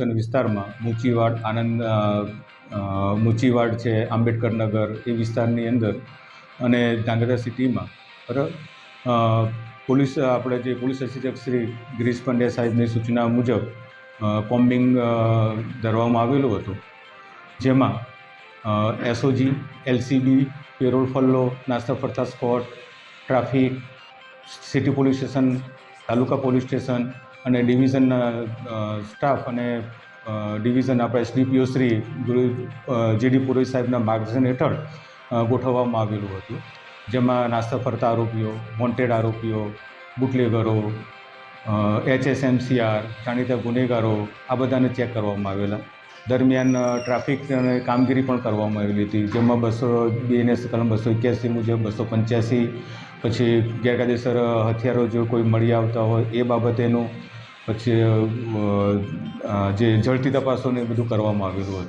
વિસ્તારમાં મુચીવાડ, આનંદ મુચીવાડ છે આંબેડકરનગર એ વિસ્તારની અંદર અને ધાંગધ્રા સિટીમાં. બરાબર? પોલીસ, આપણે જે પોલીસ અધિક્ષક શ્રી ગિરીશ પંડ્યા સાહેબની સૂચના મુજબ કોમ્બિંગ ધરવામાં આવેલું હતું, જેમાં એસઓજી એલસીબી પેરોલ ફલ્લો, નાસ્તા ફરતા squad traffic, city police station, taluka police station અને ડિવિઝનના સ્ટાફ અને ડિવિઝન આપણા SDPO Shri J D Purohit સાહેબના માર્ગદર્શન હેઠળ ગોઠવવામાં આવેલું હતું. જેમાં નાસ્તા ફરતા આરોપીઓ, વોન્ટેડ આરોપીઓ, બુટલેગરો એચએસએમસીઆર, જાણીતા ગુનેગારો, આ બધાને ચેક કરવામાં આવેલા. દરમિયાન ટ્રાફિક અને કામગીરી પણ કરવામાં આવેલી હતી. જેમાં બસો બીએનએસ કલમ બસો એક્યાસી મુજબ બસો પંચ્યાસી, પછી ગેરકાયદેસર હથિયારો જો કોઈ મળી આવતા હોય, એ બાબતેનું પછી જે જડતી તપાસોને એ બધું કરવામાં આવેલું હતું.